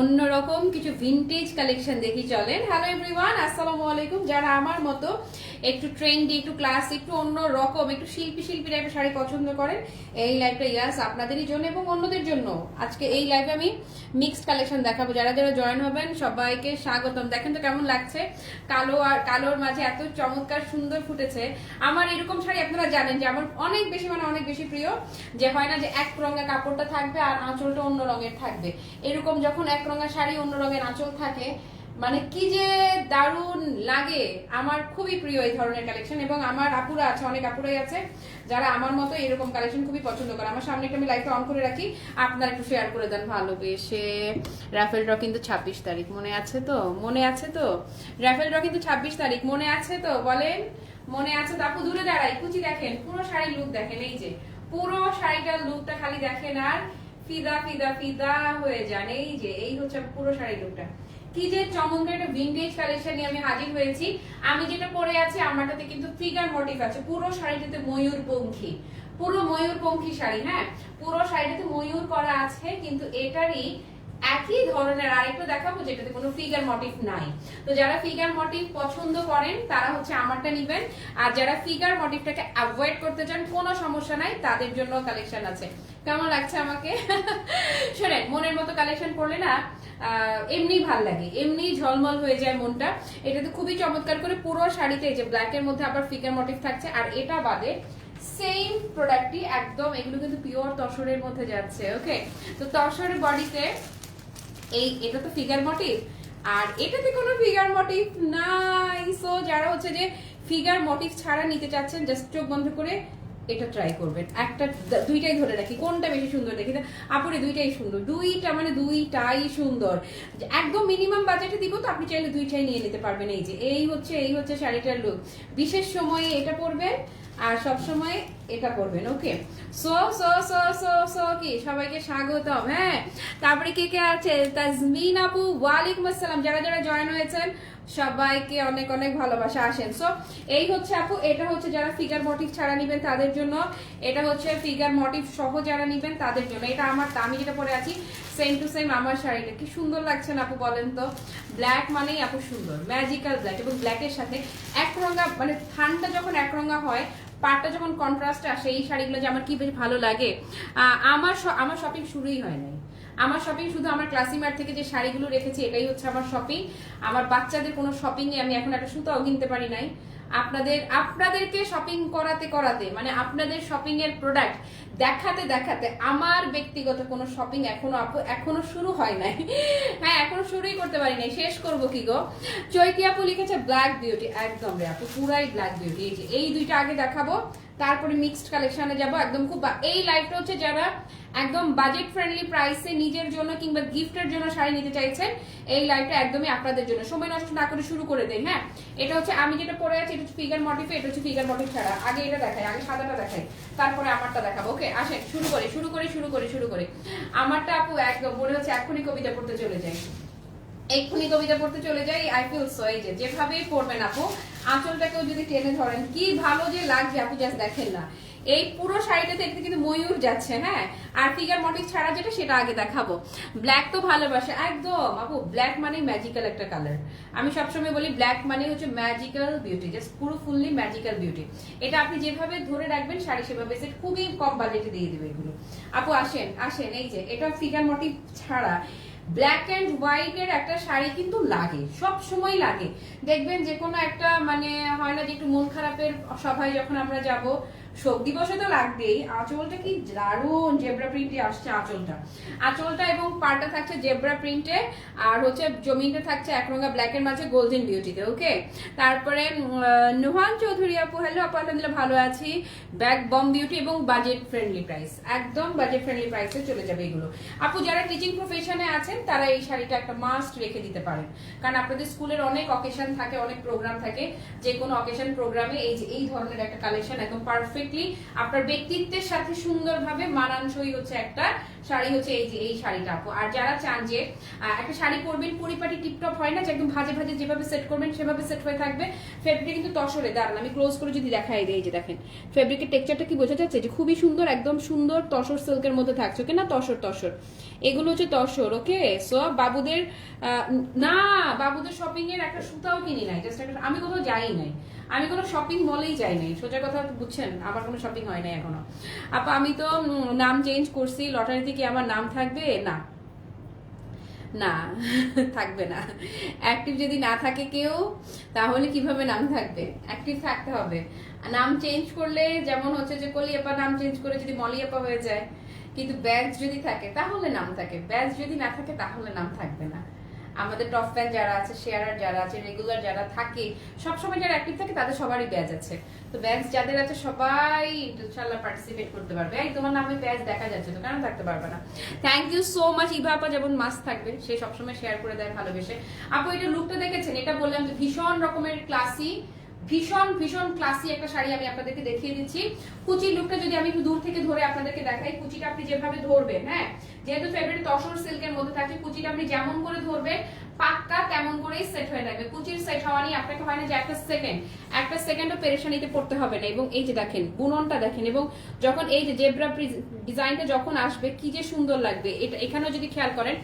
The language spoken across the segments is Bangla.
অন্যরকম কিছু ভিনটেজ কালেকশন দেখি চলেন। হ্যালো এভরিওয়ান আসসালামু আলাইকুম। যারা আমার মতো একটু ট্রেন্ডি একটু ক্লাস একটু অন্য রকম একটু শিল্পী শিল্পী টাইপের শাড়ি পছন্দ করেন, এই লাইভটা ইয়াস আপনাদেরই জন্য এবং অন্যদের জন্য। আজকে এই লাইভে আমি মিক্সড কালেকশন দেখাবো। যারা যারা জয়েন হবেন, সবাইকে স্বাগতম। দেখেন তো কেমন লাগছে। কালো আর, কালোর মাঝে এত চমৎকার সুন্দর ফুটেছে। আমার এরকম শাড়ি আপনারা জানেন যে আমার অনেক বেশি মানে অনেক বেশি প্রিয়। যে হয় না যে এক রঙের কাপড়টা থাকবে আর আঁচলটা অন্য রঙের থাকবে। এরকম যখন এক রঙের শাড়ি, অন্য রঙের আঁচল থাকে। মানে কি যে দারুণ লাগে। আমার খুবই প্রিয় এই ধরনের কালেকশন এবং আমার আপুরা আছে, অনেক আপুরাই আছে, যারা আমার মতো এরকম কালেকশন খুবই পছন্দ করে। আমার সামনে একটা আমি লাইটটা অন করে রাখি। আপনারা একটু শেয়ার করে দেন ভালোবেসে। রাফেল ড্র কিন্তু ছাব্বিশ তারিখ, মনে আছে তো? মনে আছে তো? রাফেল ড্র কিন্তু ছাব্বিশ তারিখ, মনে আছে তো? বলেন, মনে আছে আপু, দূরে দাঁড়াই, কুচি দেখেন, পুরো শাড়ির লুক দেখেন, এই যে। পুরো শাড়িটার লুকটা খালি দেখেন আর ফিদা ফিদা ফিদা হয়ে যান। এই যে, এই হচ্ছে পুরো শাড়ি লুকটা কি যে চমৎকার একটা ভিন্টেজ কালেকশন নিয়ে আমি হাজির হয়েছি। আমি যেটা পরে আছি, আমারটাতে কিন্তু ফিগার মোটিভ আছে। পুরো শাড়িটাতে ময়ূর পঙ্খী। পুরো ময়ূর পঙ্খী শাড়ি হ্যাঁ? পুরো শাড়িটাতে ময়ূর করা আছে, কিন্তু এটারই একই ধরনের আরেকটা দেখাবো যেটাতে কোনো ফিগার মোটিভ নাই। তো যারা ফিগার মোটিভ পছন্দ করেন, তারা হচ্ছে আমারটা নেবেন। আর যারা ফিগার মোটিভটাকে অ্যাভয়েড করতে চান, কোনো সমস্যা নাই, তাদের জন্য কালেকশন আছে। কেমন লাগছে আমাকে? শোনেন, মনের মতো কালেকশন করলে না এমনি ভালো লাগে, এমনি ঝলমল হয়ে যায় মনটা। এটাতে খুবই চমৎকার করে পুরো শাড়িতে যে ব্ল্যাকের মধ্যে আবার ফিগার মোটিভ থাকছে, আর এটা বাদে সেম প্রোডাক্টটি একদম, এগুলো কিন্তু পিওর তসরের মধ্যে যাচ্ছে ওকে তো তসরের বডিতে এই, এটা তো ফিগার মোটিভ আর এটাতে কোনো ফিগার মোটিভ নাই। সো যারা হচ্ছে যে ফিগার মোটিভ ছাড়া নিতে চাচ্ছেন জাস্ট চোখ বন্ধ করে এটা ট্রাই করবেন। একটা, দুইটাই ধরে রাখি। কোনটা বেশি সুন্দর দেখি আপুরে, দুইটাই সুন্দর। দুইটা মানে দুইটাই সুন্দর। একদম মিনিমাম বাজেটে দিব তো, আপনি চাইলে দুইটাই নিয়ে নিতে পারবেন। এই যে, এই হচ্ছে এই হচ্ছে শাড়িটার লুক বিশেষ সময়ে এটা পরবেন, আর সব সময় এটা করবেন okay so so so so so কি? সবাইকে স্বাগতম হ্যাঁ? তারপরে কে কে আছে? তাজমিন আপু, ওয়ালাইকুম আসসালাম। যারা যারা জয়েন হয়েছেন, সবাইকে অনেক অনেক ভালোবাসা, আসেন। সো এই হচ্ছে আপু, এটা হচ্ছে যারা ফিগার মোটিভ ছাড়া নিবেন তাদের জন্য। এটা হচ্ছে ফিগার মোটিভ সহ যারা নিবেন তাদের জন্য। এটা আমার, আমি যেটা পরে আছি সেম টু সেম আমার শাড়িটা। কি সুন্দর লাগছে না আপু বলেন তো? ব্ল্যাক মানেই আপু সুন্দর ম্যাজিক্যাল ব্ল্যাক এবং ব্ল্যাকের সাথে একরঙা মানে ঠান্ডা যখন একরঙা হয় পাটটা যখন কন্ট্রাস্ট আসে, এই শাড়িগুলো যে আমার কি বেশ ভালো লাগে আমার আমার শপিং শুরুই হয় নাই। আমার শপিং শুধু আমার ক্লাসিমার থেকে যে শাড়িগুলো রেখেছি, এটাই হচ্ছে আমার শপিং আমার বাচ্চাদের কোনো শপিংয়ে আমি এখন একটা সুতাও কিনতে পারি নাই। আপনাদের, আপনাদেরকে শপিং করাতে করাতে মানে আপনাদের শপিং এর প্রোডাক্ট দেখাতে দেখাতে আমার ব্যক্তিগত কোনো শপিং এখনও আপু, এখনও শুরু হয় নাই। হ্যাঁ এখনও শুরুই করতে পারি নাই। শেষ করব কি গো? চৈতি আপু লিখেছে ব্ল্যাক বিউটি একদম রে আপু, পুরাই ব্ল্যাক বিউটি এই দুইটা আগে দেখাবো। তারপরে মিক্সড কালেকশনে যাব। একদম খুব এই লাইফটা হচ্ছে যারা একদম বাজেট ফ্রেন্ডলি প্রাইসে নিজের জন্য কিংবা গিফটের জন্য শাড়ি নিতে চাইছেন, এই লাইফটা একদমই আপনাদের জন্য। সময় নষ্ট না করে শুরু করে দেন হ্যাঁ? এটা হচ্ছে আমি যেটা পরে আছি, এটা হচ্ছে ফিগার মোটিভ এটা হচ্ছে ফিগার মোটিভ ছাড়া। আগে এটা দেখাই, আগে সাদাটা দেখাই, তারপরে আমারটা দেখাবো ওকে আসেন, শুরু করে শুরু করে শুরু করে শুরু করে। আমারটা আপু একদম মনে হচ্ছে এখনই কবিতা পড়তে চলে যাই এক্ষুনি কবিতা পড়তে চলে যাই। আই ফিল সো এই যে, যেভাবেই পড়বেন আপু, আঁচলটাকেও যদি টেনে ধরেন, কি ভালো যে লাগছে আপু জাস্ট দেখেন না। এই পুরো শাড়িটাতে এটাতে কিন্তু ময়ূর যাচ্ছে হ্যাঁ? আর ফিগার মোটিভ ছাড়া যেটা, সেটা আগে দেখাবো। ব্ল্যাক তো ভালোবাসে, একদম। আপু ব্ল্যাক মানে ম্যাজিক্যাল একটা কালার আমি সবসময় বলি ব্ল্যাক মানে হচ্ছে ম্যাজিক্যাল বিউটি জাস্ট পুরো ফুললি ম্যাজিক্যাল বিউটি এটা আপনি যেভাবে ধরে রাখবেন, শাড়ি সেভাবে সেট খুবই কম বাজেটে দিয়ে দেবে এগুলো। আপু, আসেন আসেন, এই যে, এটা ফিগার মোটিভ ছাড়া ব্ল্যাক অ্যান্ড হোয়াইট এর একটা শাড়ি কিন্তু লাগে, সব সময় লাগে। দেখবেন যে কোনো একটা মানে হয় না যে একটু মন খারাপের সভায় যখন আমরা যাব শোক দিবসে তো লাগবেই। আঁচলটা কি দারুণ জেব্রা প্রিন্টে আসছে আঁচলটা। আঁচলটা এবং পাটা থাকছে জেব্রা প্রিন্টে আর হচ্ছে জমিনটা থাকছে একরঙা ব্ল্যাকের মাঝে গোল্ডেন বিউটিতে ওকে তারপরে নুহান চৌধুরী আপু হ্যালো আপু, আলহামদুলিল্লাহ ভালো আছি। ব্যাক বম বিউটি এবং বাজেট ফ্রেন্ডলি প্রাইস একদম বাজেট ফ্রেন্ডলি প্রাইসে চলে যাবে এগুলো। আপু, যারা টিচিং প্রফেশনে আছেন, তারা এই শাড়িটা একটা মাস্ট রেখে দিতে পারেন। কারণ আপনাদের স্কুলের অনেক অকেশন থাকে, অনেক প্রোগ্রাম থাকে যে কোনো অকেশন প্রোগ্রামে এই যে, এই ধরনের একটা কালেকশন একদম পারফেক্ট পারফেক্টলি আপনার ব্যক্তিত্বের সাথে সুন্দরভাবে মানানসই হচ্ছে একটা শাড়ি হচ্ছে এই যে, এই শাড়িটা আপু। আর যারা চান যে একটা শাড়ি পরবেন, পরিপাটি টিপটপ হয় না যে একদম ভাজে ভাজে যেভাবে সেট করবেন, সেভাবে সেট হয়ে থাকবে। ফেব্রিক কিন্তু তসরে, দাঁড়ান, আমি ক্লোজ করে যদি দেখাই দিই যে দেখেন। ফেব্রিকের টেক্সচারটা কি বোঝা যাচ্ছে? যে খুবই সুন্দর, একদম সুন্দর তসর সিল্কের মধ্যে থাকছে ওকে না তসর তসর। এগুলো হচ্ছে তসর ওকে সো বাবুদের না, বাবুদের শপিং এর একটা সুতাও কিনি নাই জাস্ট একটা আমি কোথাও যাই নাই। আমি কোনো শপিং মলেই যাই নাই সোজা কথা বুঝছেন, আমার কোনো শপিং হয় নাই এখনও। আপা, আমি তো নাম চেঞ্জ করছি লটারিতে কি আমার নাম থাকবে? না। না, থাকবে না। অ্যাক্টিভ যদি না থাকে কেউ, তাহলে কীভাবে নাম থাকবে? অ্যাক্টিভ থাকতে হবে। নাম চেঞ্জ করলে যেমন হচ্ছে যে কলিয়াপা নাম চেঞ্জ করে যদি মলিয়াপা হয়ে যায়, কিন্তু ব্যাচ যদি থাকে, তাহলে নাম থাকে। ব্যাচ যদি না থাকে, তাহলে নাম থাকবে না। আমাদের টপ ফ্যান যারা আছে শেয়ারার যারা আছে রেগুলার যারা থাকে, সবসময় যারা অ্যাক্টিভ থাকে, তাদের সবারই ব্যাচ আছে। তো ব্যাচ যাদের আছে, সবাই ইনশাল্লাহ পার্টিসিপেট করতে পারবে। এই তোমার নামে ব্যাচ দেখা যাচ্ছে তো, কেন থাকতে পারবে না? Thank you so much Eva আপা যেমন মাস্ক থাকবে, সে সবসময় শেয়ার করে দেয় ভালোবেসে। আপু, এটা লুকটা দেখেছেন? এটা বললাম যে ভীষণ রকমের ক্লাসি ভীষণ ভীষণ ক্লাসি একটা শাড়ি আমি আপনাদেরকে দেখিয়ে দিচ্ছি। কুচির লুকটা যদি আমি একটু দূর থেকে ধরে আপনাদেরকে দেখাই, কুচিটা আপনি যেভাবে ধরবেন হ্যাঁ? যেহেতু ফেভারিট তসর সিল্কের মধ্যে থাকে কুচিটা আপনি যেমন করে ধরবেন পাক্কা তেমন করেই সেট হয়ে থাকবে। কুচির সেট হওয়া নিয়ে আপনাকে হয় না যে একটা সেকেন্ড একটা সেকেন্ডও পেরেশানিতে পড়তে হবে না। এবং এই যে দেখেন বুননটা দেখেন, এবং যখন এই যে জেব্রা ডিজাইনটা যখন আসবে, কি যে সুন্দর লাগবে। এটা এখানেও যদি খেয়াল করেন,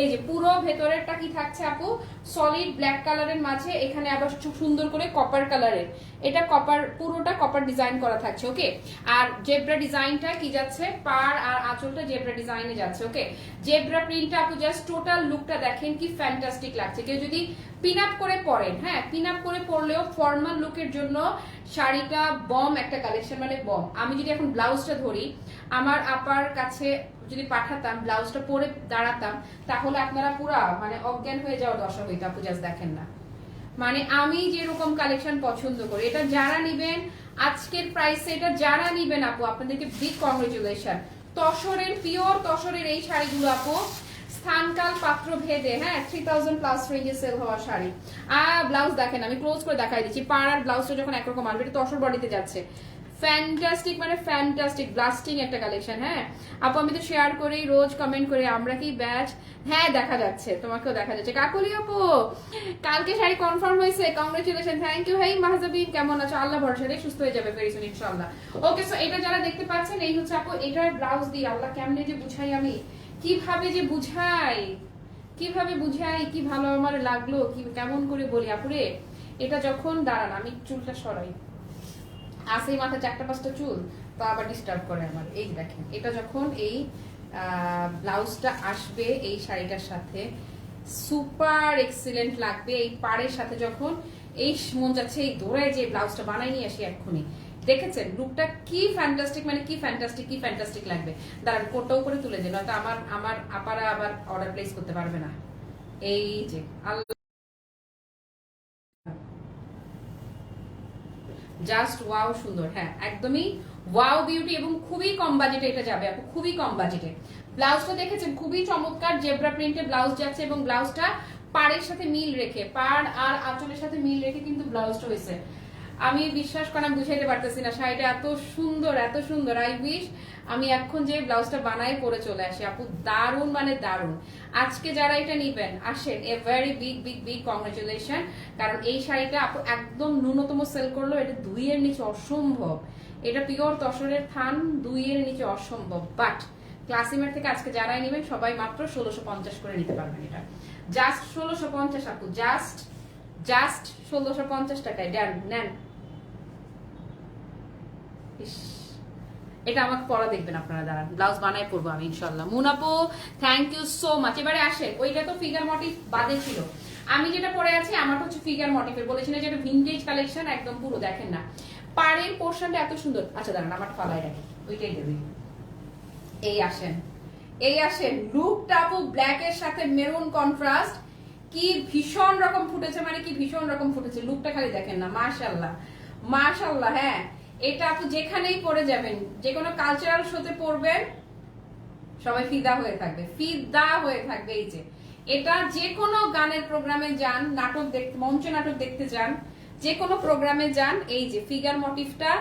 এই যে পুরো ভেতরেরটা কি থাকছে আপু? সলিড ব্ল্যাক কালারের মাঝে, এখানে আবার সুন্দর করে কপার কালারের এটা কপার পুরোটা কপার ডিজাইন করা থাকছে ওকে আর জেব্রা ডিজাইনটা কি যাচ্ছে? পার আর আঁচলটা জেব্রা ডিজাইনে যাচ্ছে ওকে জেব্রা প্রিন্টটা আপু জাস্ট টোটাল লুকটা দেখেন কি ফ্যান্টাস্টিক লাগছে। কেউ যদি পিন আপ করে পরেন হ্যাঁ পিন আপ করে পরলেও ফর্মাল লুকের জন্য শাড়িটা বম একটা কালেকশন মানে বম আমি যদি এখন ব্লাউজটা ধরি, আমার আপার কাছে যদি পাঠাতাম ব্লাউজটা পরে দাঁড়াতাম, তাহলে আপনারা পুরা মানে অজ্ঞান হয়ে যাওয়ার দশা হইতো, আপু জাস্ট দেখেন না। মানে আমি যেরকম কালেকশন পছন্দ করি, এটা যারা নিবেন, আজকের প্রাইসে এটা যারা নিবেন, আপু, আপনাদেরকে বিগ কংগ্রেচুলেশন তসরের পিওর তসরের এই শাড়িগুলো, আপু স্থানকাল পাত্র ভেদে হ্যাঁ থ্রি থাউজেন্ড প্লাস রেঞ্জে সেল হওয়া শাড়ি। আর ব্লাউজ দেখেন, আমি ক্লোজ করে দেখাই দিচ্ছি। পাড় আর ব্লাউজটা যখন একরকম আসবে, এটা তসর বডিতে যাচ্ছে। ফ্যান্টাস্টিক মানে ফ্যান্টাস্টিক ব্লাস্টিং একটা কালেকশন হ্যাঁ? আপু, আমি তো শেয়ার করি রোজ কমেন্ট করি আমরা কি ব্যাচ হ্যাঁ দেখা যাচ্ছে, তোমাকেও দেখা যাচ্ছে। কাকুলি আপু, কালকে শাড়ি কনফার্ম হয়েছে congratulation thank you hi Mahjabin, কেমন আছো? আল্লাহ ভরসা দিয়ে, সুস্থ হয়ে যাবে ভেরি সুন ইনশাআল্লাহ। ওকে সো এটা যারা দেখতে পাচ্ছেন, এই হচ্ছে আপু, এটার ব্লাউজ দিই আল্লাহ কেমনে যে বুঝাই আমি কীভাবে যে বুঝাই? কীভাবে বুঝাই কি ভালো আমার লাগল? কি কেমন করে বলি? আপুরে, এটা যখন দাঁড়ান, আমি চুলটা সরাই। আসেই মাথা চারটা, পাঁচটা চুল, তো আবার ডিস্টার্ব করে আমার। এই দেখেন, এটা যখন এই ব্লাউজটা আসবে এই শাড়িটার সাথে সুপার এক্সিলেন্ট লাগবে। এই পাড়ের সাথে যখন, এই মন যাচ্ছে এই দৌড়ায় যে ব্লাউজটা বানাই নিয়ে আসি এক্ষুনি। দেখেছেন? লুকটা কি ফ্যান্টাস্টিক মানে কি ফ্যান্টাস্টিক কি ফ্যান্টাস্টিক লাগবে? দাঁড়ান কোটটাও করে তুলে দিন, নয়তো আমার আমার আপারা আবার অর্ডার প্লেস করতে পারবে না। এই যে জাস্ট ওয়াও সুন্দর হ্যাঁ একদমই ওয়াও বিউটি এবং খুবই কম বাজেটে এটা যাবে, আপু, খুবই কম বাজেটে ব্লাউজটা দেখেছেন, খুবই চমৎকার জেব্রা প্রিন্টের ব্লাউজ যাচ্ছে এবং ব্লাউজটা পাড়ের সাথে মিল রেখে, পাড় আর আঁচলের সাথে মিল রেখে কিন্তু ব্লাউজটা হয়েছে। আমি বিশ্বাস করা বুঝাইতে পারতেছি না, শাড়িটা এত সুন্দর এত সুন্দর। আই উইশ আমি এখন যে ব্লাউজটা বানাই পরে চলে আসি। আপু, দারুণ মানে দারুণ। আজকে যারা এটা নিবেন, আসেন, a very big big big congratulation কারণ এই শাড়িটা আপু একদম ন্যূনতম সেল করল, এটা দুইয়ের নিচে অসম্ভব। এটা পিওর তসরের থান, দুইয়ের নিচে অসম্ভব। বাট ক্লাসিমের থেকে আজকে যারাই নেবেন, সবাই মাত্র ষোলোশো পঞ্চাশ করে নিতে পারবেন এটা। জাস্ট ষোলোশো পঞ্চাশ আপু জাস্ট জাস্ট ষোলোশো পঞ্চাশ টাকায়। নেন। ইস, এটা আমাকে পরা দেখবেন আপনারা দাঁড়ান। ব্লাউজ বানাই পরবো আমি ইনশাল্লাহ মুনাপু থ্যাংক ইউ সো মাচ এবারে আসেন ওইটা তো ফিগার মোটিভ বাদে ছিল। আমি যেটা পরে আছি আমার হচ্ছে ফিগার মোটিভের বলেছিলেন যে এটা ভিন্টেজ কালেকশন একদম পুরো দেখেন না। পাড়ের পোর্শনটা এত সুন্দর। আচ্ছা দাঁড়ান আমার ফালাই রাখি। ওইটাই দেবে এই আসেন এই আসেন। লুকটা আপু ব্ল্যাক এর সাথে মেরুন কন্ট্রাস্ট কি ভীষণ রকম ফুটেছে মানে কি ভীষণ রকম ফুটেছে। লুকটা খালি দেখেন না মাশাল্লাহ মাশাল্লাহ হ্যাঁ। এটা আপু যেখানেই পরে যাবেন যে কোনো কালচারাল শোতে পড়বেন, সবাই ফিদা হয়ে থাকবে, ফিদা হয়ে থাকবে এই যে। এটা যে কোনো গানের প্রোগ্রামে যান, নাটক দেখতে মঞ্চ নাটক দেখতে যান যে কোনো প্রোগ্রামে যান, এই যে ফিগার মোটিভটা,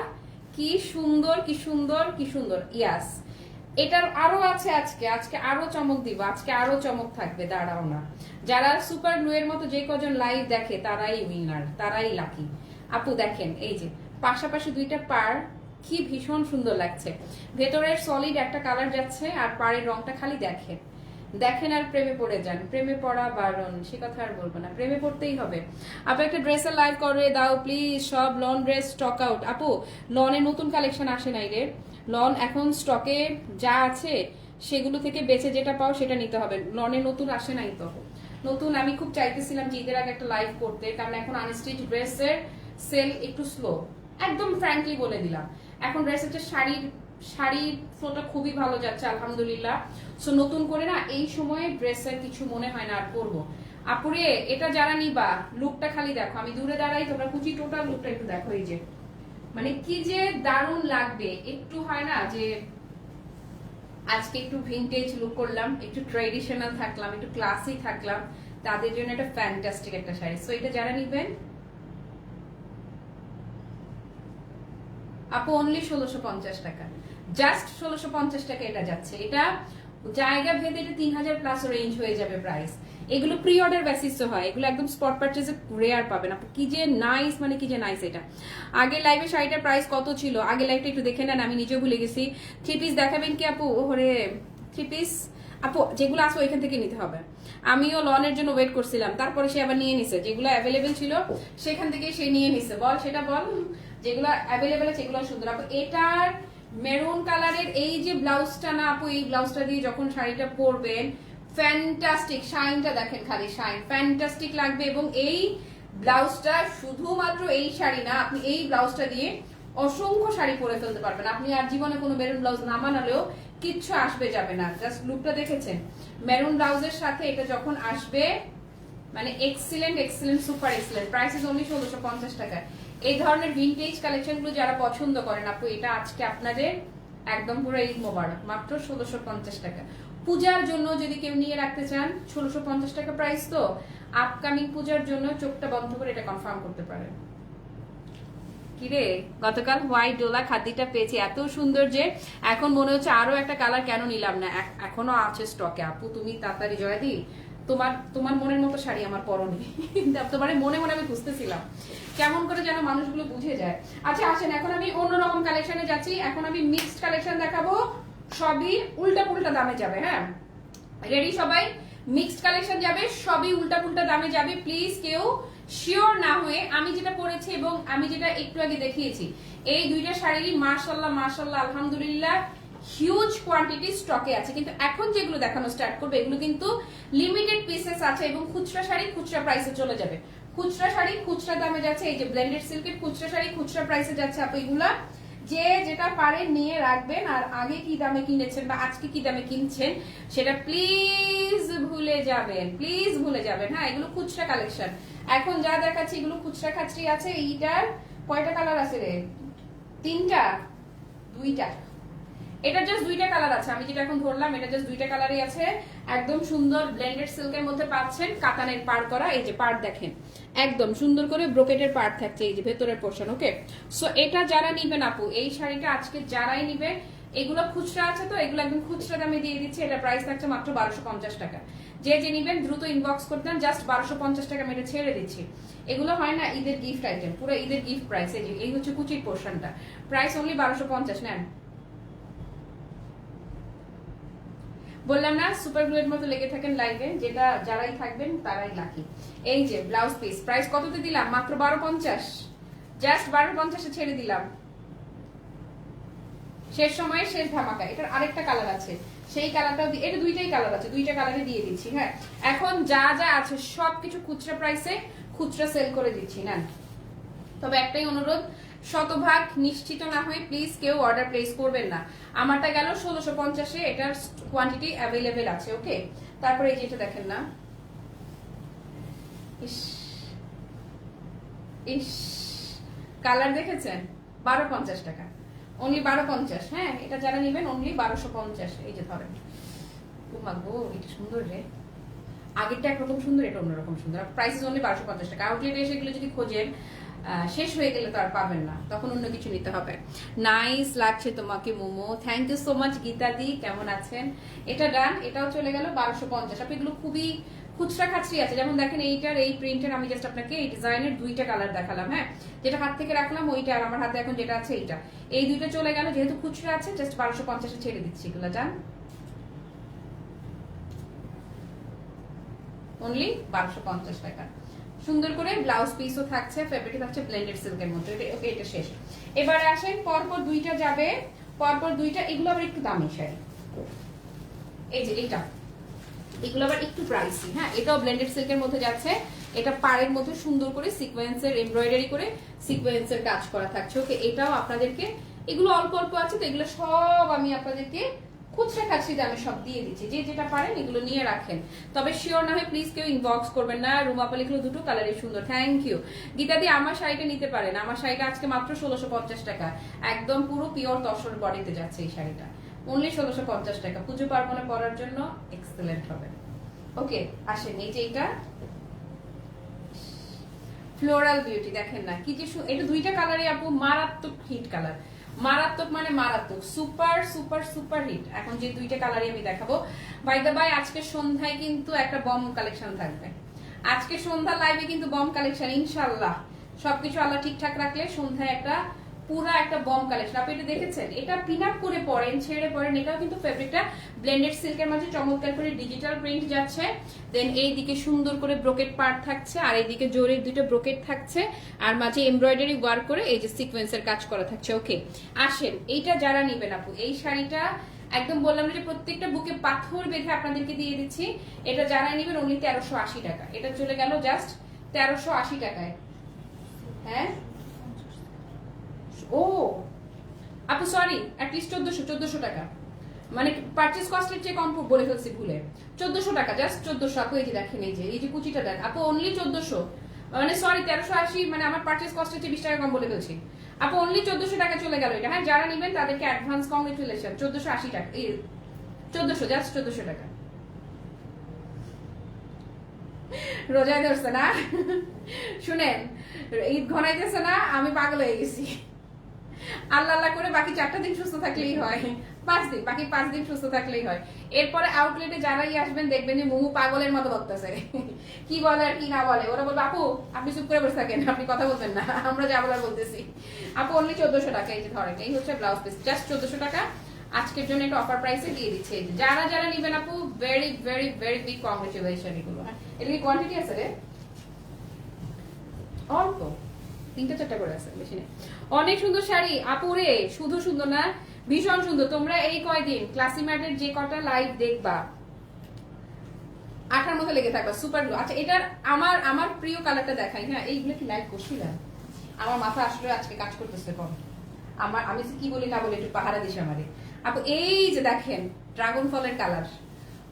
কি সুন্দর কি সুন্দর কি সুন্দর, ইয়াস। এটার আরও আছে আজকে আজকে আরও চমক দিব, আজকে আরও চমক থাকবে, দাঁড়াও না। যারা সুপার গ্লু এর মতো যে কজন লাইভ দেখে, তারাই উইনার তারাই লাকি আপু দেখেন, এই যে পাশাপাশি দুইটা পার কি ভীষণ সুন্দর লাগছে। ভেতরের সলিড একটা কালার যাচ্ছে আর পাড়ের রংটা খালি দেখেন দেখেন আর প্রেমে পড়ে যান। প্রেমে পড়া বারণ, সে কথা আর বলব না। প্রেমে পড়তেই হবে। আপু, একটা ড্রেসের লাইভ করে দাও প্লিজ সব লন ড্রেস স্টক আউট আপু লনের নতুন কালেকশন আসে নাই রে। লন এখন স্টকে যা আছে, সেগুলো থেকে বেছে যেটা পাও, সেটা নিতে হবে। লনে নতুন আসে নাই তো। নতুন আমি খুব চাইতেছিলাম যে ঈদের আগে একটা লাইভ করতে, কারণ এখন আনস্টিচ ড্রেসের সেল একটু স্লো একদম ফ্র্যাঙ্কলি বলে দিলাম। এখন যে শাড়ির শাড়ি ফ্লোটা খুবই ভালো যাচ্ছে, আলহামদুলিল্লাহ। সো নতুন করে না এই সময়ে ড্রেসের কিছু মনে হয় না আর করব। আপুরে, এটা যারা নিবা লুকটা খালি দেখো। আমি দূরে দাঁড়াই, তোমরা কুচি টোটাল লুকটা একটু দেখো এই যে। মানে কি যে দারুণ লাগবে। একটু হয় না যে আজকে একটু ভিন্টেজ লুক করলাম, একটু ট্রেডিশনাল থাকলাম, একটু ক্লাসি থাকলাম, তাদের জন্য একটা ফ্যান্টাস্টিক একটা শাড়ি। সো এটা যারা নিবেন আপু অনলি ষোলোশো পঞ্চাশ টাকা। জাস্ট ষোলোশো পঞ্চাশ টাকা এটা যাচ্ছে। এটা জায়গা ভেদে এটা তিন হাজার প্লাস রেঞ্জ হয়ে যাবে প্রাইস এগুলো প্রি অর্ডার বেসিস হয়। এগুলো একদম স্পট পারচেজে রেয়ার পাবেন। আপু, কি যে নাইস মানে কি যে নাইস এটা। আগে লাইভে শাড়িটার প্রাইস কত ছিল? আগে লাইভটা একটু দেখে নেন, আমি নিজেও ভুলে গেছি। থ্রি পিস দেখাবেন কি আপু? ওরে থ্রি পিস আপু, যেগুলো আসো এখান থেকে নিতে হবে। আমিও লনের জন্য ওয়েট করছিলাম। তারপরে সে আবার নিয়ে নিছে। যেগুলো অ্যাভেলেবেল ছিল, সেখান থেকে সে নিয়ে নিছে। বল, সেটা বল। যেগুলো অ্যাভেলেবেল আছে, এগুলো সুন্দর। আপু, এটার মেরুন কালারের এই যে ব্লাউজটা না, আপু, এই ব্লাউজটা দিয়ে যখন শাড়িটা পরবেন ফ্যান্টাস্টিক শাইনটা দেখেন খালি শাইন ফ্যান্টাস্টিক লাগবে। এবং এই ব্লাউজটা শুধুমাত্র এই শাড়ি না, আপনি এই ব্লাউজটা দিয়ে অসংখ্য শাড়ি পরে ফেলতে পারবেন। আপনি আর জীবনে কোনো মেরুন ব্লাউজ না বানালেও কিচ্ছু আসবে, যাবে না। জাস্ট লুকটা দেখেছেন? মেরুন ব্লাউজের সাথে এটা যখন আসবে মানে excellent excellent super excellent price is only ষোলোশো পঞ্চাশ টাকা এই ধরনের ভিন্টেজ কালেকশনগুলো যারা পছন্দ করেন আপু, এটা আজকে আপনাদের একদম পুরো ঈদ মোবারক, মাত্র ষোলোশো পঞ্চাশ টাকা। পূজার জন্য যদি কেউ নিয়ে রাখতে চান, ষোলোশো পঞ্চাশ টাকা প্রাইস তো আপকামিং পূজার জন্য চোখটা বন্ধ করে এটা কনফার্ম করতে পারেন। কিরে, গতকাল হোয়াইট ডোলা খাদিটা পেয়েছি, এত সুন্দর যে, এখন মনে হচ্ছে আরও একটা কালার কেন নিলাম না এখনও আছে স্টকে আপু, তুমি তাড়াতাড়ি জয়দি তোমার তোমার মনের মতো শাড়ি আমার পরনে। তোমার মনে মনে আমি খুঁজতেছিলাম। কেমন করে যেন মানুষগুলো বুঝে যায়। আচ্ছা আসেন, এখন আমি অন্যরকম কালেকশনে যাচ্ছি। এখন আমি মিক্সড কালেকশন দেখাবো। সবই উল্টা পুল্টা দামে যাবে হ্যাঁ? রেডি সবাই? মিক্সড কালেকশন যাবে, সবই উল্টা পুল্টা দামে যাবে। প্লিজ কেউ শিওর না হয়ে আমি যেটা পরেছি এবং আমি যেটা একটু আগে দেখিয়েছি, এই দুইটা শাড়ি মার্শাল্লাহ মার্শাল্লাহ আলহামদুলিল্লাহ হিউজ কোয়ান্টিটি স্টকে আছে। কিন্তু এখন যেগুলো দেখানো স্টার্ট করবে, এগুলো কিন্তু লিমিটেড পিসেস আছে এবং খুচরা শাড়ি খুচরা প্রাইসে চলে যাবে। খুচরা শাড়ি খুচরা দামে যাচ্ছে, এই যে ব্লেন্ডেড সিল্কের খুচরা শাড়ি খুচরা প্রাইসে যাচ্ছে আপু এগুলা। যে যেটা পারে নিয়ে রাখবেন, আর আগে কি দামে কিনেছেন বা আজকে কি দামে কিনছেন, সেটা প্লিজ ভুলে যাবেন প্লিজ ভুলে যাবেন। হ্যাঁ এগুলো খুচরা কালেকশন এখন যা দেখাচ্ছি, এগুলো খুচরা খাচরি আছে, এইটার কয়টা কালার আছে রে? তিনটা? দুইটা। এটা জাস্ট দুইটা কালার আছে। আমি যেটা এখন ধরলাম, এটা জাস্ট দুইটা কালারই আছে। একদম সুন্দর ব্লেন্ডেড সিল্কের মধ্যে পাচ্ছেন কাতানের পার করা, এই যে পার দেখেন। একদম সুন্দর করে ব্রোকেটের পার থাকছে, এই যে ভেতরের পোর্শন ওকে সো এটা যারা নিবেন আপু, এই শাড়িটা আজকে যারাই নিবে, এগুলো খুচরা আছে তো, এগুলো একদম খুচরা দামে দিয়ে দিচ্ছি। এটা প্রাইস থাকছে মাত্র বারোশো পঞ্চাশ টাকা। যে যে নিবেন দ্রুত ইনবক্স করতেন জাস্ট বারোশো পঞ্চাশ টাকা মেরে ছেড়ে দিচ্ছি। এগুলো হয় না ঈদের গিফট আইটেম পুরো ঈদের গিফট প্রাইস এই হচ্ছে কুচির পোর্শনটা প্রাইস অনলি বারোশো পঞ্চাশ, নেন। বললাম না সুপার গ্লুয়ের মতো লেগে থাকেন লাইভে যেটা যারাই থাকবেন তারাই লাকি এই যে ব্লাউজ পিস প্রাইস কততে দিলাম? মাত্র বারো পঞ্চাশ? জাস্ট বারো পঞ্চাশে ছেড়ে দিলাম। শেষ সময়ে শেষ ধামাকা, এটার আরেকটা কালার আছে। সেই কালারটাও এটা দুইটাই কালার আছে, দুইটা কালারে দিয়ে দিচ্ছি হ্যাঁ। এখন যা যা আছে, সবকিছু খুচরা প্রাইসে খুচরা সেল করে দিচ্ছি না তবে একটাই অনুরোধ শতভাগ নিশ্চিত না হয়ে প্লিজ কেউ অর্ডার প্লেস করবেন না। আমারটা গেল ষোলোশো পঞ্চাশে এটার কোয়ান্টিটি অ্যাভেলেবেল আছে ওকে তারপরে এই যেটা দেখেন না। ইস ইস কালার দেখেছেন? বারো পঞ্চাশ টাকা। অনলি বারো পঞ্চাশ হ্যাঁ? এটা যারা নেবেন অনলি বারোশো পঞ্চাশ। এই যে ধরেন। গো, এটা সুন্দর রে। আগেরটা একরকম সুন্দর, এটা অন্যরকম সুন্দর। প্রাইস অনলি বারোশো পঞ্চাশ টাকা। আউটলেটে এসে এগুলো যদি খোঁজেন শেষ হয়ে গেলে তো আর পাবেন না। তখন অন্য কিছু নিতে হবে। নাইস লাগছে তোমাকে, Momo. Thank you so much গীতাদি কেমন আছেন? এটা ডান, এটাও চলে গেল বারোশো পঞ্চাশ। আপনি এগুলো খুবই খুচরা খাচরি আছে। যেমন দেখেন এইটার, এই প্রিন্টের আমি জাস্ট আপনাকে এই ডিজাইনের দুইটা কালার দেখালাম হ্যাঁ? যেটা হাত থেকে রাখলাম, ওইটা আর আমার হাতে এখন যেটা আছে এইটা। এই দুইটা চলে গেল, যেহেতু খুচরা আছে জাস্ট বারোশো পঞ্চাশে ছেড়ে দিচ্ছি এগুলো। জান অনলি বারোশো পঞ্চাশ টাকা। সুন্দর করে ব্লাউজ পিসও থাকছে ফেব্রিক থাকছে ব্লেন্ডেড সিল্কের মধ্যে। ওকে এটা শেষ। এবারে আসেন, পরপর দুইটা যাবে, পরপর দুইটা, এগুলো আবার একটু দামি শাড়ি। এই যে এইটা এগুলো আবার একটু প্রাইসি হ্যাঁ এটাও ব্লেন্ডেড সিল্কের মধ্যে যাচ্ছে। এটা পাড়ের মধ্যে সুন্দর করে সিকোয়েন্সের এমব্রয়ডারি করে সিকোয়েন্সের কাজ করা থাকছে। ওকে এটাও আপনাদেরকে এগুলো অল্প অল্প আছে, তো এগুলো সব আমি আপনাদেরকে খুচরা খাচ্ছি দামে সব দিয়ে দিচ্ছি। যে যেটা পারেন এগুলো নিয়ে রাখেন। তবে শিওর না হয় প্লিজ কেউ ইনবক্স করবেন না। রুমাপা লিখলো দুটো কালারই সুন্দর। থ্যাংক ইউ গীতা দি, আমার শাড়িটা নিতে পারেন। আমার শাড়িটা আজকে মাত্র ষোলোশো পঞ্চাশ টাকা। একদম পুরো পিওর তসর বডিতে যাচ্ছে এই শাড়িটা। অনলি ষোলোশো পঞ্চাশ টাকা। পুজো পার্বণে পরার জন্য এক্সেলেন্ট হবে। ওকে আসেন। এই যে এটা ফ্লোরাল বিউটি দেখেন না। কি যে এটা দুইটা কালারই আপু মারাত্মক হিট কালার মারাত্মক মানে মারাত্মক। Super super super hit. এখন যে দুইটা কালারই আমি দেখাবো। বাই দা বাই আজকে সন্ধ্যায় কিন্তু একটা বম কালেকশন থাকবে। আজকে সন্ধ্যা লাইভে কিন্তু বম কালেকশন ইনশাল্লাহ সবকিছু আল্লাহ ঠিকঠাক রাখলে সন্ধ্যায় একটা পুরো একটা বম কালেকশন আপনি এটা দেখেছেন? এটা পিন আপ করে পরেন ছেড়ে পরেন এটাও কিন্তু ফেব্রিকটা ব্লেন্ডেড সিল্কের মাঝে চমৎকার করে ডিজিটাল প্রিন্ট যাচ্ছে। দেন এই দিকে সুন্দর করে ব্রোকেট পার্ট থাকছে, আর এইদিকে জোরের দুটো ব্রোকেট থাকছে, আর মাঝে এমব্রয়ডারি ওয়ার্ক করে এই যে সিকোয়েন্সের কাজ করা থাকছে। ওকে আসেন, এইটা যারা নিবেন আপু, এই শাড়িটা একদম বললাম যে প্রত্যেকটা বুকে পাথর বেঁধে আপনাদেরকে দিয়ে দিচ্ছি। এটা যারা নিবেন অনলি তেরোশো আশি টাকা। এটা চলে গেল জাস্ট তেরোশো আশি টাকায়। হ্যাঁ? ও, আপু সরি অ্যাটলিস্ট চোদ্দশো চোদ্দশো টাকা। মানে পার্চেস কস্টের চেয়ে কম বলে ফেলছি ভুলে। চোদ্দশো টাকা জাস্ট চোদ্দশো। আপু, এই যে দেখেন, এই যে এই যে কুচিটা দেন আপু অনলি চোদ্দশো। মানে সরি তেরোশো আশি মানে আমার পার্চেস কস্টের চেয়ে বিশ টাকা কম বলে ফেলছি। আপু অনলি চোদ্দশো টাকা চলে গেল এটা। হ্যাঁ যারা নেবেন তাদেরকে অ্যাডভান্স কংগ্রেচুলেশন চোদ্দশো আশি টাকা, এই চোদ্দশো জাস্ট চোদ্দশো টাকা। রোজায় ধরছে না? শুনেন, ঈদ ঘনাইতেছে না, আমি পাগল হয়ে গেছি। আল্লাহ আল্লাহ করে বাকি চারটা দিন সুস্থ থাকলেই হয়। পাঁচ দিন, বাকি পাঁচ দিন সুস্থ থাকলেই হয়। এরপরে আউটলেটে যারাই আসবেন, দেখবেন যে পাগলের মতো কি বলে আর কি না বলে? ওরা বলবে, আপু, আপনি চুপ করে বসে থাকেন, আপনি কথা বলবেন না, আমরা যা বলার বলতেছি। আপু অনলি চোদ্দশো টাকা, এই যে ধরেন, এই হচ্ছে ব্লাউজ পিস জাস্ট চোদ্দশো টাকা। আজকের জন্য একটা অফার প্রাইসে দিয়ে দিচ্ছে। যারা যারা নিবেন আপু very very very big congratulation এগুলো। এর কি কোয়ান্টিটি আছে রে? অল্প। তিনটা চারটা করে আছে বেশি নেই অনেক সুন্দর শাড়ি। আপুরে শুধু সুন্দর না, ভীষণ সুন্দর। তোমরা এই কয়দিন ক্লাসিম্যাটের যে কটা লাইভ দেখবা, আঠার মতো লেগে থাকবা সুপার গ্লো আচ্ছা এটার আমার আমার প্রিয় কালারটা দেখাই হ্যাঁ? এইগুলো কি লাইভ করছিলাম আমার মাথা আসলে আজকে কাজ করতেছে কম। আমার, আমি কি বলি না বলি একটু পাহারা দিস আমারে। আপু, এই যে দেখেন ড্রাগন ফলের কালার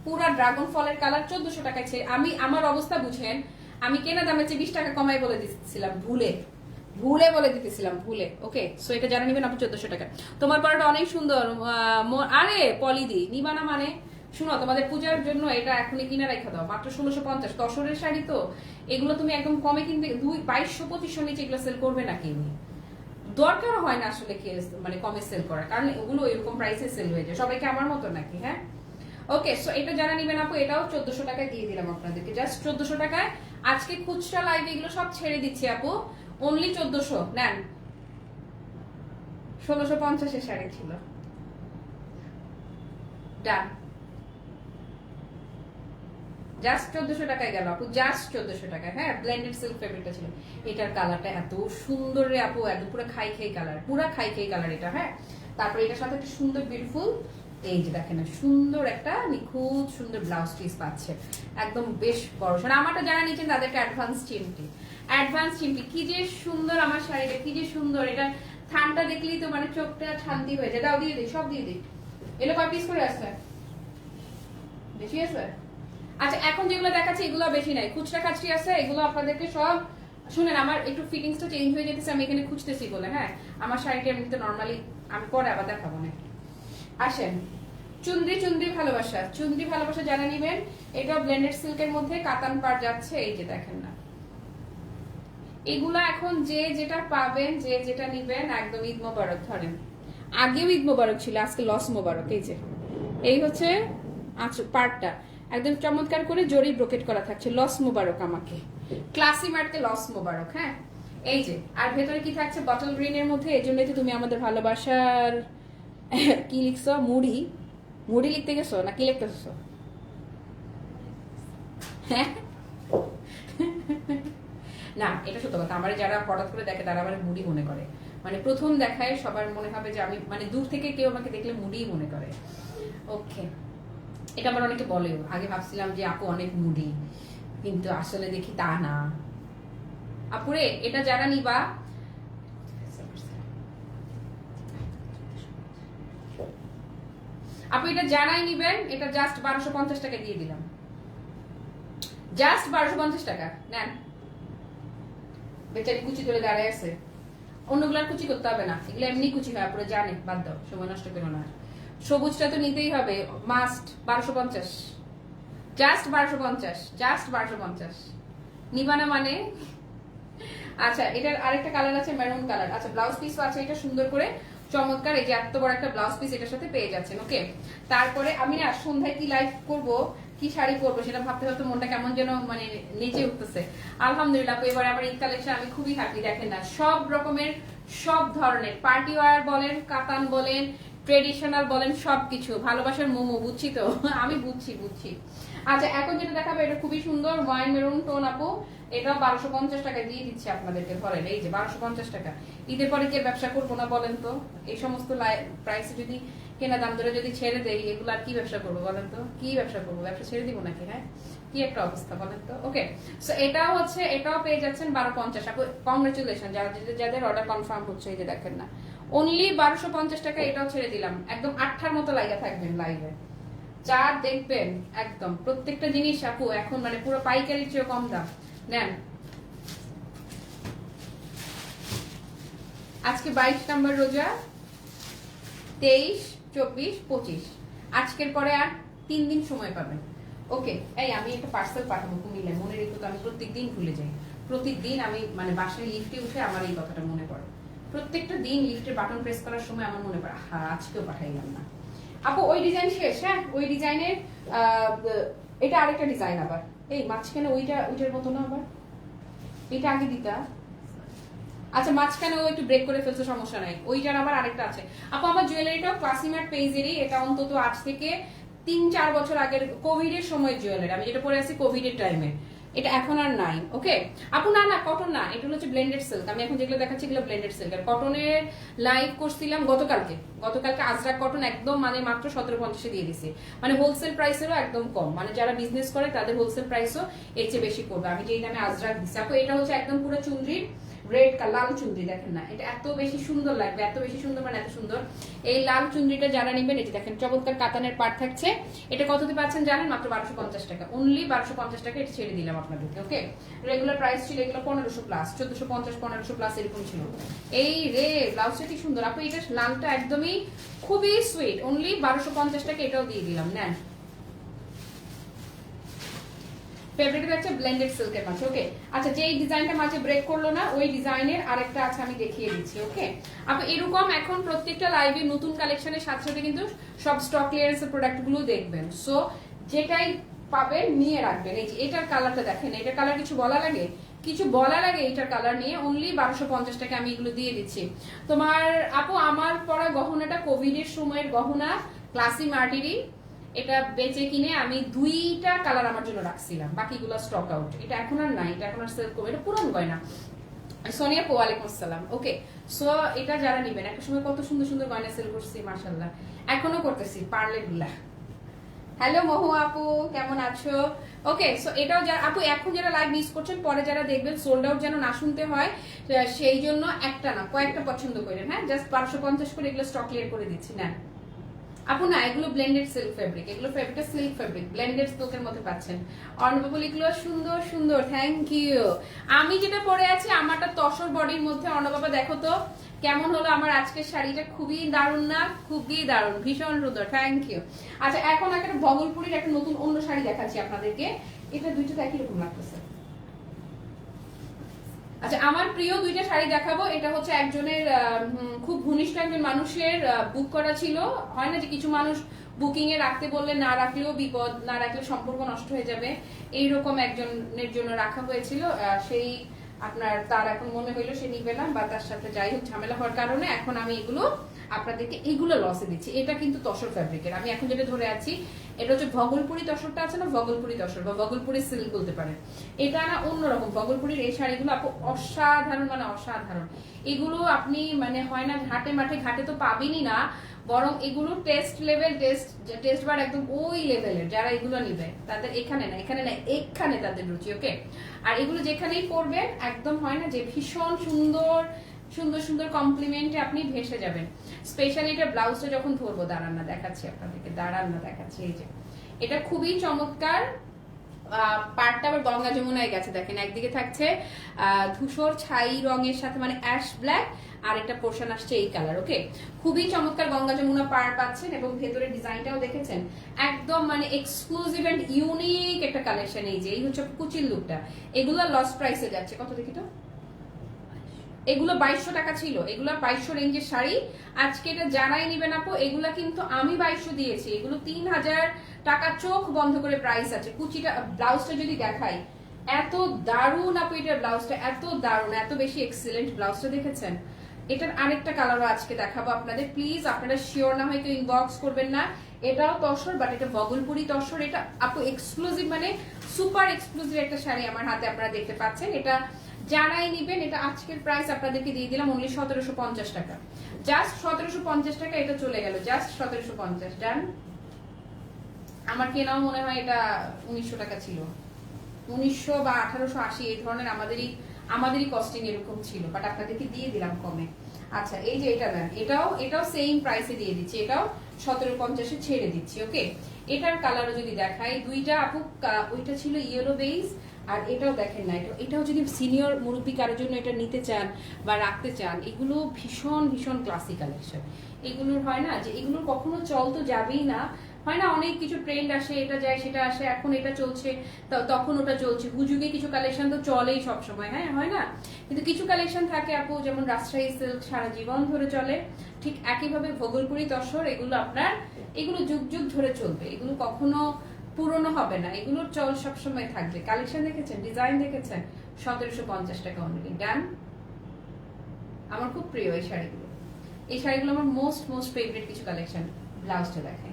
পুরা ড্রাগন ফলের কালার চোদ্দশো টাকায় ছেড়ে আমি, আমার অবস্থা বুঝেন, আমি কেনা দামের চেয়ে বিশ টাকা কমাই বলে দিচ্ছিলাম ভুলে। ভুলে বলে দিতেছিলাম, ভুলে। ওকে সো এটা যারা নিবেন আপনি চোদ্দশো টাকা। তোমার পড়াটা অনেক সুন্দর। আরে, পলিদি নিবানা মানে? শুনো, তোমাদের পূজার জন্য এটা এখনই কিনে রেখে দাও। মাত্র ষোলোশো পঞ্চাশ। দশরের শাড়ি তো, এগুলো তুমি একদম কমে কিনবে। দুই, বাইশশো পঁচিশশো নিচে এগুলো সেল করবে না কেউ দরকার হয় না আসলে মানে কমে সেল করার। কারণ ওগুলো এরকম প্রাইসে সেল হয়ে যায়। সবাইকে আমার মতো নাকি হ্যাঁ? ওকে সো এটা যারা নিবেন আপু, এটাও চোদ্দশো টাকায় দিয়ে দিলাম আপনাদেরকে। জাস্ট চোদ্দশো টাকায় আজকে খুচরা লাইভে এগুলো সব ছেড়ে দিচ্ছি আপু। অনলি চোদ্দশো, নেন। ষোলোশো পঞ্চাশের শাড়ি ছিল। ডান জাস্ট চোদ্দশো টাকায় গেল আপু জাস্ট চোদ্দশো টাকায়। হ্যাঁ ব্লেন্ডেড সিল্ক ফেব্রিকটা ছিল। এটার কালারটা এত সুন্দর রে আপু, একদম পুরো খাই খাই কালার পুরা খাই খাই কালার এটা হ্যাঁ। তারপরে এটার সাথে একটা সুন্দর বিউটিফুল এই যে দেখেন সুন্দর একটা নিখুঁত সুন্দর ব্লাউজ পিস পাচ্ছে। একদম বেশ বড় আমারটা যারা নিচ্ছেন তাদেরকে অ্যাডভান্স চিমটি অ্যাডভান্স চিমটি কি যে সুন্দর আমার শাড়িটা, কি যে সুন্দর। এটা থানটা দেখলেই তো মানে চোখটা শান্তি হয়ে যায়। দাও, দিয়ে দিই সব দিয়ে দিই এগুলো কয় পিস করে আসছে? বেশি আছে? আচ্ছা এখন যেগুলো দেখাচ্ছি, এগুলো বেশি নাই। খুচরা খাচরি আছে, এগুলো আপনাদেরকে সব শুনেন, আমার একটু ফিটিংসটা চেঞ্জ হয়ে যেতেছে, আমি এখানে খুঁজতেছি বলে হ্যাঁ? আমার শাড়িটা এমনিতে নর্মালি আমি পরে আবার দেখাবো না আসেন। চুন্দ্রি চুন্দ্রি ভালোবাসা। চুন্দ্রি ভালোবাসা যারা নিবেন, এটা ব্লেন্ডেড সিল্কের মধ্যে কাতান পার যাচ্ছে, এই যে দেখেন না। এগুলা এখন যে যেটা পাবেন, যে যেটা নিবেন একদম ঈদ মোবারক ধরেন। আগেও ঈদ মোবারক ছিল, আজকে লস মোবারক, এই যে। এই হচ্ছে পার্টটা। একদম চমৎকার করে জরি ব্রোকেট করা থাকছে, লস মোবারক আমাকে। ক্লাসি মার্টকে লস মোবারক হ্যাঁ? এই যে, আর ভেতরে কি থাকছে? বটল গ্রিনের মধ্যে এই জন্যই তো তুমি আমাদের ভালোবাসার, কি লিখছো? মুড়ি। মুড়ি লিখতে গেছো না কি লিখতেছো হ্যাঁ? না, এটা সত্য কথা। আমার যারা হঠাৎ করে দেখে, তারা আমার মুডি মনে করে। মানে প্রথম দেখায় সবার মনে হবে যে আমি মানে দূর থেকে কেউ আমাকে দেখলে মুডি মনে করে। ওকে। এটা আমার অনেকে বলেও। আগে ভাবছিলাম যে, আপু অনেক মুডি। কিন্তু আসলে দেখি তা না। আপুরে এটা যারা নিবা আপু, এটা যারাই নিবেন, এটা জাস্ট বারোশো পঞ্চাশ টাকা দিয়ে দিলাম। জাস্ট বারোশো পঞ্চাশ টাকা। নেন। বেচারি কুচি তুলে দাঁড়ায় আছে। অন্যগুলার কুচি করতে হবে না। এগুলো এমনি কুচি হয়, পুরো জানে, বাদ দাও, সময় নষ্ট করো না। সবুজটা তো নিতেই হবে মাস্ট বারোশো পঞ্চাশ। জাস্ট বারোশো পঞ্চাশ জাস্ট বারোশো পঞ্চাশ। নিবানা মানে? আচ্ছা এটার আরেকটা কালার আছে মেরুন কালার আচ্ছা ব্লাউজ পিসও আছে, এটা সুন্দর করে, চমৎকার, এই যে এত বড় একটা ব্লাউজ পিস এটার সাথে পেয়ে যাচ্ছেন ওকে তারপরে আমি না সন্ধ্যায় কি লাইভ করব? কি শাড়ি পরবো সেটা ভাবতে ভাবতে মনটা কেমন যেন মানে নিচে উঠতেছে। আলহামদুলিল্লাহ এবার আমার ঈদ কালেকশন, আমি খুবই হ্যাপি দেখেন না, সব রকমের, সব ধরনের পার্টি ওয়ার বলেন, কাতান বলেন ট্রেডিশনাল বলেন, সবকিছু, ভালোবাসার মোমো, বুঝছি তো? আমি বুঝছি বুঝছি। আচ্ছা এখন যেটা দেখাবো, এটা খুবই সুন্দর ওয়াইন মেরুন টোন আপু। এটা বারোশো পঞ্চাশ টাকা দিয়ে দিচ্ছি আপনাদেরকে, ধরেন, এই যে বারোশো পঞ্চাশ টাকা। ঈদের পরে কে ব্যবসা করব না বলেন তো? এই সমস্ত প্রাইস যদি কেনা দাম ধরে যদি ছেড়ে দেই, এগুলো আর কি ব্যবসা করব বলেন তো? কি ব্যবসা করব? ব্যবসা ছেড়ে দিব নাকি হ্যাঁ? কি একটা অবস্থা বলেন তো? ওকে সো এটাও হচ্ছে, এটাও পেয়ে যাচ্ছেন বারো পঞ্চাশ। কংগ্রেচুলেশন যারা যাদের- অর্ডার কনফার্ম হচ্ছে, এই যে দেখেন না। অনলি বারোশো পঞ্চাশ টাকা এটাও ছেড়ে দিলাম। একদম আঠার মতো লাগা থাকবেন লাইভে যা দেখবেন, একদম। প্রত্যেকটা জিনিস আপু, এখন মানে পুরো পাইকারির চেয়ে কম দাম। নেন। আজকে বাইশ নাম্বার রোজা, তেইশ, চব্বিশ, পঁচিশ। আজকের পরে আর তিন দিন সময় পাবেন। ওকে, এই আমি একটা পার্সেল পাঠাবো কুমিল্লায় মনে রেখো তো আমি প্রত্যেকদিন ভুলে যাই। প্রত্যেকদিন আমি মানে বাসায় লিফটে উঠে আমার এই কথাটা মনে পড়ে। প্রত্যেকটা দিন লিফটের বাটন প্রেস করার সময় আমার মনে পড়ে হ্যাঁ আজকেও পাঠাইলাম না। আপু, ওই ডিজাইন শেষ হ্যাঁ? ওই ডিজাইনের এটা আরেকটা ডিজাইন আবার। এই, মাঝখানে ওইটা, ওইটার মতো না আবার? এটা আগে দিতা। আচ্ছা মাঝখানে ও একটু ব্রেক করে ফেলছে, সমস্যা নাই। ওইটার আবার আরেকটা আছে। আপু, আমার জুয়েলারিটাও ক্লাসিমার পেজেরই এটা অন্তত আজ থেকে তিন, চার বছর আগের কোভিড এর সময় জুয়েলারি আমি যেটা পরে আছি কোভিড এর টাইমে এটা এখন আর নাই ওকে আপু, না না কটন না, এটা হচ্ছে ব্লেন্ডেড সিল্ক আমি এখন যেগুলো দেখাচ্ছি এগুলো ব্লেন্ডেড সিল্ক আর কটনের লাইভ করছিলাম গতকালকে। গতকালকে আজরা কটন একদম মানে মাত্র সতেরো পঞ্চাশে দিয়ে দিছি। মানে হোলসেল প্রাইসেরও একদম কম। মানে যারা বিজনেস করে, তাদের হোলসেল প্রাইসও এর চেয়ে বেশি করবে আমি যেই দামে আজরা দিচ্ছি আপু, এটা হচ্ছে একদম পুরো চুনরির রেড কালার লাল চুনরি দেখেন না। এটা এত বেশি সুন্দর লাগবে, এত বেশি সুন্দর মানে এত সুন্দর। এই লাল চুনরিটা যারা নেবেন যে দেখেন, চমৎকার কাতানের পাট থাকছে। এটা কত কততে পাচ্ছেন জানেন? মাত্র বারোশো পঞ্চাশ টাকা। অনলি বারোশো পঞ্চাশ টাকা এটা ছেড়ে দিলাম আপনাদেরকে ওকে রেগুলার প্রাইস ছিল এগুলো পনেরোশো প্লাস চোদ্দশো পঞ্চাশ, পনেরোশো প্লাস এরকম ছিল। এই রে ব্লাউজটা কি সুন্দর। আপু, এটা লালটা একদমই খুবই সুইট অনলি বারোশো পঞ্চাশ টাকা এটাও দিয়ে দিলাম, নেন। ফেভারিট হচ্ছে ব্লেন্ডেড সিল্কের মাঝে ওকে আচ্ছা যে ডিজাইনটা মাঝে ব্রেক করল না, ওই ডিজাইনের আরেকটা আছে, আমি দেখিয়ে দিচ্ছি ওকে আপনি এরকম এখন প্রত্যেকটা লাইভে নতুন কালেকশনের সাথে সাথে কিন্তু সব স্টক ক্লিয়ারেন্সের প্রোডাক্টগুলো দেখবেন। সো যেটাই পাবেন, নিয়ে রাখবেন। এই যে, এটার কালারটা দেখেন, এটার কালার কিছু বলা লাগে কিছু বলা লাগে এটার কালার নিয়ে অনলি বারোশো পঞ্চাশ টাকা আমি এগুলো দিয়ে দিচ্ছি। তোমার, আপু, আমার পরা গহনাটা কোভিড এর সময়ের গহনা ক্লাসি মার্টিরি এটা বেচে কিনে আমি দুইটা কালার আমার জন্য রাখছিলাম, বাকিগুলো স্টক আউট এটা এখন আর নাই, এটা এখন আর সেল করব, এটা পুরান গয়না। সোনিয়া পো, ওয়ালাইকুম আসসালাম। ওকে সো এটা যারা নিবেন, একটা সময় কত সুন্দর সুন্দর গয়না সেল করছি মার্শাল্লাহ এখনও করতেছি পারলে গুলা হ্যালো মহু আপু, কেমন আছো? ওকে সো এটাও যারা, আপু, এখন যারা লাইভ মিস করছেন, পরে যারা দেখবেন সোল্ড আউট যেন না শুনতে হয় সেই জন্য একটা না, কয়েকটা পছন্দ করেন হ্যাঁ? জাস্ট বারোশো পঞ্চাশ করে এগুলো স্টক ক্লিয়ার করে দিচ্ছি না আপু না, এগুলো ব্লেন্ডেড সিল্ক ফেব্রিক এগুলো ফেব্রিকটা সিল্ক ফেব্রিক ব্লেন্ডেড সিল্কের মধ্যে পাচ্ছেন। অর্ণবাবুল এগুলো সুন্দর সুন্দর থ্যাংক ইউ আমি যেটা পরে আছি, আমারটা তসর বডির মধ্যে। অর্ণবাবা দেখো তো, কেমন হলো আমার আজকের শাড়িটা? খুবই দারুণ না? খুবই দারুণ, ভীষণ সুন্দর থ্যাংক ইউ আচ্ছা এখন একটা ভগলপুরির একটা নতুন অন্য শাড়ি দেখাচ্ছি আপনাদেরকে। এটা দুইটা একই রকম লাগতেছে। আচ্ছা আমার প্রিয় দুইটা শাড়ি দেখাবো। এটা হচ্ছে একজনের খুব ঘনিষ্ঠ একজন মানুষের বুক করা ছিল। হয় না যে কিছু মানুষ বুকিং এ রাখতে বললে না রাখলেও বিপদ, না রাখলে সম্পর্ক নষ্ট হয়ে যাবে। এই রকম একজনের জন্য রাখা হয়েছিল। সেই আপনার, তার এখন মনে হইল সে নিবে না, বা তার সাথে যাই হোক, ঝামেলা হওয়ার কারণে এখন আমি এগুলো আপনাদেরকে এগুলো লসে দিচ্ছি। এটা কিন্তু তসর ফ্যাব্রিকের আমি এখন যেটা ধরে আছি, এটা হচ্ছে ভগলপুরি তসরটা আছে না? ভগলপুরি তসর বা ভগলপুরি সিল্ক বলতে পারেন। এটা না অন্যরকম। ভগলপুরির এই শাড়িগুলো আপু অসাধারণ মানে অসাধারণ। এগুলো আপনি মানে হয় না ঘাটে মাঠে, ঘাটে তো পাবেনই না, বরং এগুলো টেস্ট লেভেল টেস্ট টেস্ট বার একদম ওই লেভেলের যারা এগুলো নিবে, তাদের এখানে না এখানে না, এখানে তাদের রুচি ওকে আর এগুলো যেখানেই পরবেন, একদম হয় না যে ভীষণ সুন্দর সুন্দর সুন্দর কমপ্লিমেন্টে আপনি ভেসে যাবেন। স্পেশালি এটা ব্লাউজটা যখন ধরবো, দাঁড়ান না দেখাচ্ছি আপনাদেরকে, দাঁড়ান না দেখাচ্ছি, এই যে। এটা খুবই চমৎকার পাড়টা আবার গঙ্গা যমুনায় গেছে, দেখেন, একদিকে থাকছে ধূসর ছাই রঙের সাথে মানে অ্যাশ ব্ল্যাক আর একটা পোর্শন আসছে এই কালার ওকে খুবই চমৎকার গঙ্গা যমুনা পাড় পাচ্ছেন এবং ভেতরের ডিজাইনটাও দেখেছেন। একদম মানে এক্সক্লুসিভ এন্ড ইউনিক একটা কালেকশন এই যে, এই হচ্ছে কুচির লুকটা। এগুলো লস প্রাইসে যাচ্ছে। কত দেখি তো? এগুলো বাইশশো টাকা ছিল। এগুলো বাইশশো রেঞ্জের শাড়ি। আজকে এটা জানাই নিবেন আপু, এগুলো কিন্তু আমি বাইশশো দিয়েছি। এগুলো তিন হাজার টাকা চোখ বন্ধ করে প্রাইস আছে। কুচিটা, ব্লাউজটা যদি দেখাই, এত দারুণ আপু এটার ব্লাউজটা, এত দারুণ, এত বেশি এক্সিলেন্ট ব্লাউজটা দেখেছেন? এটার আরেকটা কালারও আজকে দেখাবো আপনাদের। প্লিজ আপনারা শিওর না হয় ইনবক্স করবেন না। এটাও তসর বাট এটা বগলপুরি তসর। এটা আপু এক্সক্লুসিভ মানে সুপার এক্সক্লুসিভ একটা শাড়ি আমার হাতে আপনারা দেখতে পাচ্ছেন। এটা যারাই নিবেন, এটা আজকের প্রাইস আপনাদেরকে দিয়ে দিলাম অনলি সতেরোশো পঞ্চাশ টাকা। জাস্ট সতেরোশো পঞ্চাশ টাকা এটা চলে গেল জাস্ট সতেরোশো পঞ্চাশ ডান আমার কেনাও মনে হয় এটা উনিশশো টাকা ছিল। উনিশশো বা আঠারোশো আশি, এই ধরনের আমাদেরই আমাদেরই কস্টিং এরকম ছিল বাট আপনাদেরকে দিয়ে দিলাম কমে। আচ্ছা এই যে এটা ম্যাম এটাও এটাও সেম প্রাইসে দিয়ে দিচ্ছি, এটাও সতেরো পঞ্চাশে ছেড়ে দিচ্ছি ওকে এটার কালারও যদি দেখাই, দুইটা আপু ওইটা ছিল ইয়েলো বেস আর এটাও দেখেন না এটা এটাও যদি সিনিয়র মুরব্বী কারোর জন্য এটা নিতে চান বা রাখতে চান, এগুলো ভীষণ ভীষণ ক্লাসিক কালেকশন এগুলোর হয় না যে, এগুলোর কখনো চল তো যাবেই না হয় না, অনেক কিছু ট্রেন্ড আসে, এটা যায়, সেটা আসে, এখন এটা চলছে তখন ওটা চলছে। হুজুগে কিছু কালেকশন তো চলেই সব সময় হ্যাঁ হয় না? কিন্তু কিছু কালেকশন থাকে আপু, যেমন রাজশাহী সিল্ক সারা জীবন ধরে চলে। ঠিক একইভাবে ভোগলপুরি তসর, এগুলো আপনার, এগুলো যুগ যুগ ধরে চলবে। এগুলো কখনো পুরনো হবে না। এগুলোর চল সবসময় থাকবে। কালেকশন দেখেছেন? ডিজাইন দেখেছেন? সতেরোশো পঞ্চাশ টাকা অনলি ডান আমার খুব প্রিয় এই শাড়িগুলো। এই শাড়িগুলো আমার মোস্ট মোস্ট ফেভারিট কিছু কালেকশন ব্লাউজটা দেখেন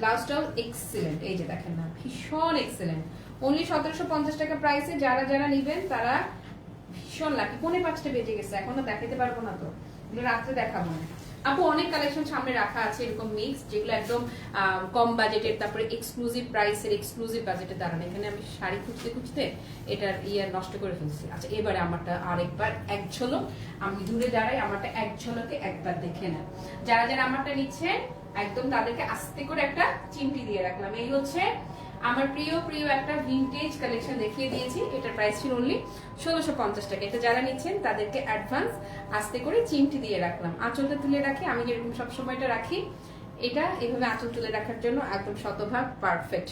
ব্লাউজটাও এক্সেলেন্ট এই যে দেখেন না ভীষণ এক্সেলেন্ট অনলি সতেরোশো পঞ্চাশ টাকা প্রাইসে যারা যারা নিবেন, তারা ভীষণ লাকি পৌনে পাঁচটা বেজে গেছে, এখনও দেখাতে পারব না তো। এগুলো রাত্রে দেখাবো। না আপু, অনেক কালেকশন সামনে রাখা আছে, এরকম মিক্স যেগুলো একদম কম বাজেটের তারপরে এক্সক্লুসিভ প্রাইসের এক্সক্লুসিভ বাজেটে দাঁড়ানো এখানে আমি শাড়ি খুঁজতে খুঁজতে এটার ইয়ার নষ্ট করে ফেলছি। আচ্ছা এবারে আমারটা আরেকবার এক ঝলক। আমি দূরে দাঁড়াই, আমারটা এক ঝলকে একবার দেখে না যারা যারা আমারটা নিচ্ছেন একদম তাদেরকে আস্তে করে একটা চিমটি দিয়ে রাখলাম। এই হচ্ছে আমার প্রিয় প্রিয় একটা ভিনটেজ কালেকশন দেখিয়ে দিয়েছি। এটার প্রাইস ছিল অনলি ষোলোশো পঞ্চাশ টাকা। এটা যারা নিচ্ছেন, তাদেরকে অ্যাডভান্স আস্তে করে চিমটি দিয়ে রাখলাম। আঁচলটা তুলে রাখি। আমি যেরকম সবসময় এটা রাখি, এটা এভাবে আঁচল তুলে রাখার জন্য একদম শতভাগ পারফেক্ট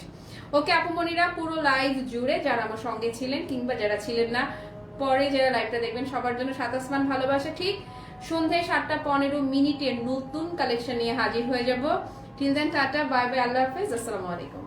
ওকে আপুমনিরা পুরো লাইভ জুড়ে যারা আমার সঙ্গে ছিলেন কিংবা যারা ছিলেন না, পরে যারা লাইভটা দেখবেন, সবার জন্য সাতাসমান ভালোবাসা, ঠিক? সন্ধ্যায় সাতটা পনেরো মিনিটের নতুন কালেকশন নিয়ে হাজির হয়ে যাব। Till then tata bye bye আল্লাহ হাফেজ, আসসালামু আলাইকুম।